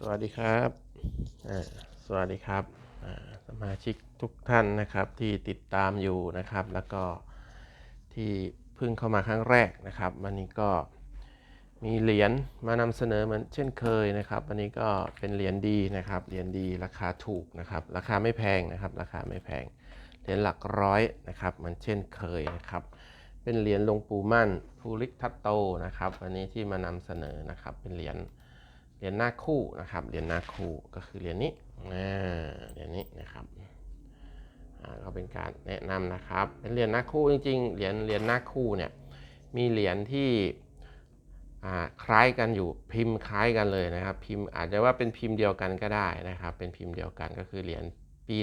สวัสดีครับสวัสดีครับสมาชิกทุกท่านนะครับที่ติดตามอยู่นะครับ แล้วก็ที่เพิ่งเข้ามาครั้งแรกนะครับ วันนี้ก็มีเหรียญมานำเสนอเหมือนเช่นเคยนะครับ วันนี้ก็เป็นเหรียญดีนะครับเหรียญดีราคาถูกนะครับ ราคาไม่แพงนะครับ ราคาไม่แพงเหรียญหลักร้อยนะครับเหมือนเช่นเคยนะครับ เป็นเหรียญหลวงปู่มั่นภูริทัตโตนะครับ วันนี้ที่มานำเสนอนะครับเป็นเหรียญ เหรียญหน้าคู่นะครับ เหรียญหน้าคู่ก็คือเหรียญนี้เหรียญนี้นะครับก็เป็นการแนะนำนะครับ เป็นเหรียญหน้าคู่จริง ๆ เหรียญเหรียญหน้าคู่เนี่ย มีเหรียญที่คล้ายกันอยู่พิมพ์คล้ายกันเลยนะครับ พิมพ์อาจจะว่าเป็นพิมพ์เดียวกันก็ได้นะครับ เป็นพิมพ์เดียวกันก็คือเหรียญปี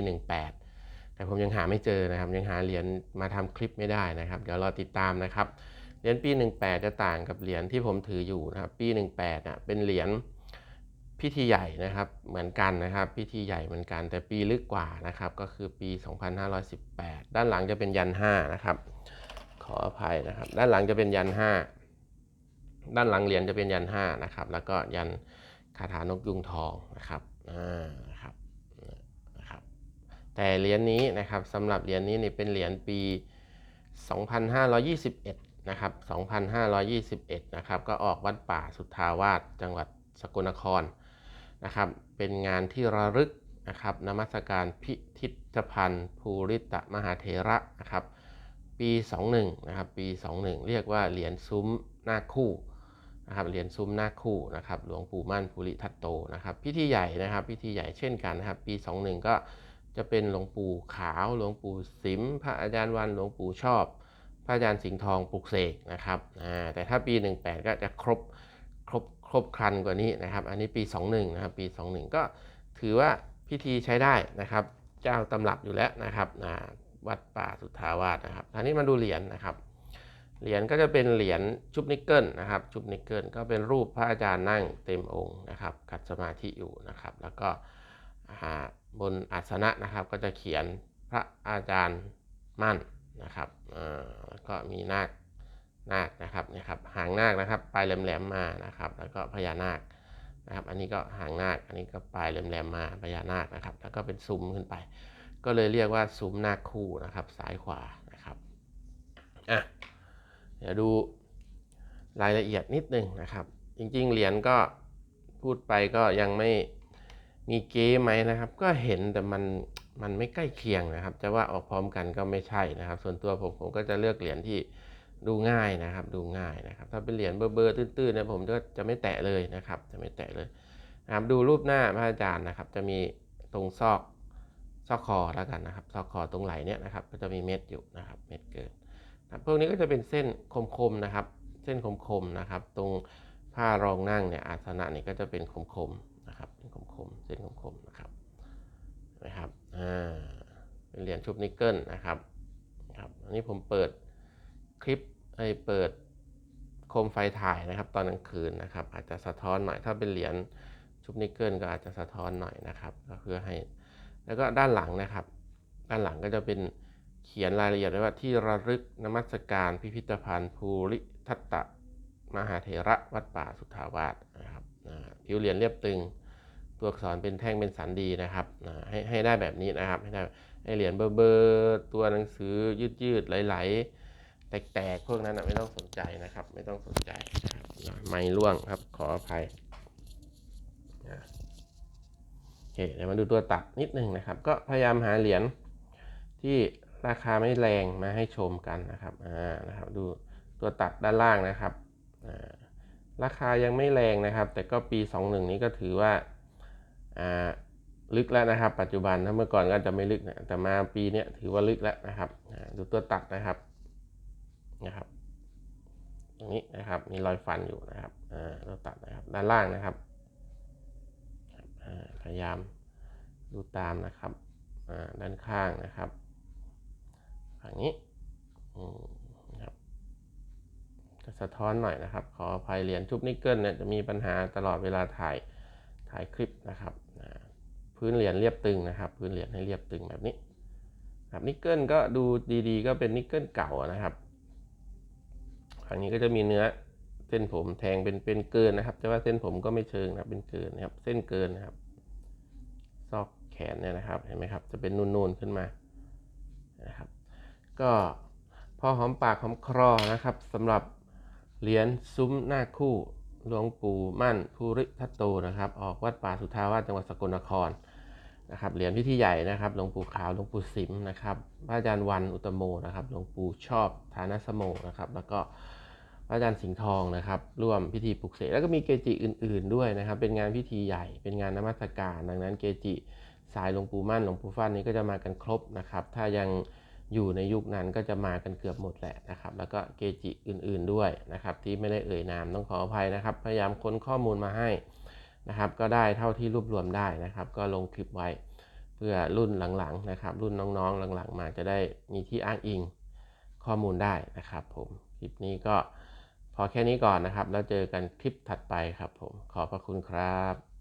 18 แต่ผมยังหาไม่เจอนะครับ ยังหาเหรียญมาทำคลิปไม่ได้นะครับ เดี๋ยวรอติดตามนะครับ เหรียญปี 18 จะต่างกับเหรียญที่ผมถืออยู่นะครับ ปี 18อะเป็นเหรียญ พิธีใหญ่นะครับเหมือนกันนะครับพิธีใหญ่เหมือนกัน แต่ปีลึกกว่านะครับก็คือปี 2518 ด้านหลังจะเป็นยัน5นะครับขออภัยนะครับ ด้านหลังจะเป็นยัน 5 ด้านหลังเหรียญจะเป็นยัน5นะครับแล้วก็ยันคาถานกยุงทองนะครับอ่านะครับนะครับ แต่เหรียญนี้นะครับสำหรับเหรียญนี้นี่เป็นเหรียญปี 2521นะครับ2521นะครับก็ออกวัดป่าสุทธาวาสจังหวัดสกลนคร นะครับเป็นงานที่ระลึกนะครับนมัสการพิพิธภัณฑ์ ภูริตะมหาเถระนะครับปี 21นะครับปี 21 เรียกว่าเหรียญซุ้มหน้าคู่นะครับเหรียญซุ้มหน้าคู่นะครับหลวงปู่มั่นภูริทัตโตนะครับพิธีใหญ่นะครับพิธีใหญ่เช่นกันนะครับปี 21 ก็จะเป็นหลวงปู่ขาวหลวงปู่สิม พระอาจารย์วันหลวงปู่ชอบ พระอาจารย์สิงห์ทองปลุกเสกนะครับแต่ถ้าปี 18 ก็จะครบครบ ครบครันกว่านี้นะครับ อันนี้ปี 21 นะครับ ปี 21 ก็ถือว่าพิธีใช้ได้นะครับ เจ้าตำรับอยู่แล้วนะครับวัดป่าสุทธาวาสนะครับทีนี้มาดูเหรียญนะครับ เหรียญก็จะเป็นเหรียญชุบนิกเกิลนะครับ ชุบนิกเกิลก็เป็นรูปพระอาจารย์นั่งเต็มองค์นะครับกัดสมาธิอยู่นะครับ แล้วก็บนอาสนะนะครับ ก็จะเขียนพระอาจารย์มั่นนะครับแล้วก็มีนาค นาคนะครับนี่ยครับหางนาคนะครับปลายแหลมๆมานะครับ แล้วก็พญานาคนะครับ อันนี้ก็หางนาคอันนี้ก็ปลายแหลมๆมาพญานาคนะครับ แล้วก็เป็นซุ้มขึ้นไป ก็เลยเรียกว่าซุ้มนาคคู่นะครับซ้ายขวานะครับอะเดี๋ยวดูรายละเอียดนิดนึงนะครับ จริงๆเหรียญก็พูดไปก็ยังไม่มีเก๊ไหมนะครับ ก็เห็นแต่มันมันไม่ใกล้เคียงนะครับ จะว่าออกพร้อมกันก็ไม่ใช่นะครับ ส่วนตัวผมผมก็จะเลือกเหรียญที่ ดูง่ายนะครับดูง่ายนะครับ ถ้าเป็นเหรียญเบอร์เบอร์ตื้นๆเนี่ยผมก็จะไม่แตะเลยนะครับ จะไม่แตะเลยนะครับดูรูปหน้าพระอาจารย์นะครับ จะมีตรงซอกซอกคอแล้วกันนะครับ ซอกคอตรงไหล่เนี่ยนะครับ ก็จะมีเม็ดอยู่นะครับ เม็ดเกินครับพวกนี้ก็จะเป็นเส้นคมๆนะครับ เส้นคมๆนะครับ ตรงผ้ารองนั่งเนี่ยอาสนะนี่ก็จะเป็นคมๆนะครับเป็นคมๆเส้นคมๆนะครับนะครับอ่าเป็นเหรียญชุบนิกเกิลนะครับครับอันนี้ผมเปิด คลิปไอเปิดโคมไฟถ่ายนะครับ ตอนกลางคืนนะครับ อาจจะสะท้อนหน่อยถ้าเป็นเหรียญชุบนิกเกิลก็อาจจะสะท้อนหน่อยนะครับ ก็เพื่อให้แล้วก็ด้านหลังนะครับ ด้านหลังก็จะเป็นเขียนรายละเอียดไว้ว่าที่ระลึกนมัสการพิพิธภัณฑ์ภูริทัตตะมหาเถระวัดป่าสุทธาวาสนะครับผิวเหรียญเรียบตึง ตัวอักษรเป็นแท่งเป็นสันดีนะครับให้ให้ได้แบบนี้นะครับให้ได้ให้เหรียญเบอร์เบอร์ตัวหนังสือยืดยืดๆไหลๆ แตกๆพวกนั้นนะไม่ต้องสนใจนะครับ ไม่ต้องสนใจไม่ล่วงครับ ขออภัยโอเคเดี๋ยวมาดูตัวตัดนิดนึงนะครับ ก็พยายามหาเหรียญที่ราคาไม่แรงมาให้ชมกันนะครับอ่านะครับ ดูตัวตัดด้านล่างนะครับอ่าราคายังไม่แรงนะครับ แต่ก็ปี 21 นี้ก็ถือว่าอ่าลึกแล้วนะครับ ปัจจุบันถ้าเมื่อก่อนก็จะไม่ลึกนะแต่มาปีนี้ถือว่าลึกแล้วนะครับดูตัวตัดนะครับ นะครับตรงนี้นะครับมีรอยฟันอยู่นะครับอ่าตัวตัดนะครับด้านล่างนะครับพยายามดูตามนะครับด้านข้างนะครับฝั่งนี้นะครับจะสะท้อนหน่อยนะครับ ขออภัยเหรียญชุบนิกเกิลเนี่ยจะมีปัญหาตลอดเวลาถ่ายถ่ายคลิปนะครับพื้นเหรียญเรียบตึงนะครับ พื้นเหรียญให้เรียบตึงแบบนี้ครับนิกเกิลก็ดูดีๆ ก็เป็นนิกเกิลเก่านะครับ ฝั่งนี้ก็จะมีเนื้อเส้นผมแทงเป็นเป็นเกินนะครับแต่ว่าเส้นผมก็ไม่เชิงนะครับเป็นเกินนะครับ เส้นเกินนะครับ ซอกแขนเนี่ยนะครับเห็นไหมครับ จะเป็นนูนๆขึ้นมานะครับ ก็พอหอมปากหอมครอนะครับสำหรับเหรียญซุ้มหน้าคู่หลวงปู่มั่นภูริทัตโตนะครับ ออกวัดป่าสุทธาวาสจังหวัดสกลนครนะครับเหรียญพิธีใหญ่นะครับหลวงปู่ขาวหลวงปู่สิมนะครับพระอาจารย์วันอุตโมนะครับหลวงปู่ชอบฐานสโมนะครับ แล้วก็ อาจารย์สิงห์ทองนะครับ ร่วมพิธีปลุกเสกแล้วก็มีเกจิอื่น ๆด้วยนะครับ เป็นงานพิธีใหญ่ เป็นงานนมัสการ ดังนั้นเกจิสายหลวงปู่มั่นหลวงปู่ฟั่นนี้ก็จะมากันครบนะครับ ถ้ายังอยู่ในยุคนั้นก็จะมากันเกือบหมดแหละนะครับ แล้วก็เกจิอื่น ๆด้วยนะครับ ที่ไม่ได้เอ่ยนามต้องขออภัยนะครับ พยายามค้นข้อมูลมาให้นะครับ ก็ได้เท่าที่รวบรวมได้นะครับ ก็ลงคลิปไว้เพื่อรุ่นหลังๆนะครับ รุ่นน้องๆหลังๆ มาจะได้มีที่อ้างอิงข้อมูลได้นะครับ ผมคลิปนี้ก็ พอแค่นี้ก่อนนะครับ แล้วเจอกันคลิปถัดไปครับผม ขอบพระคุณครับ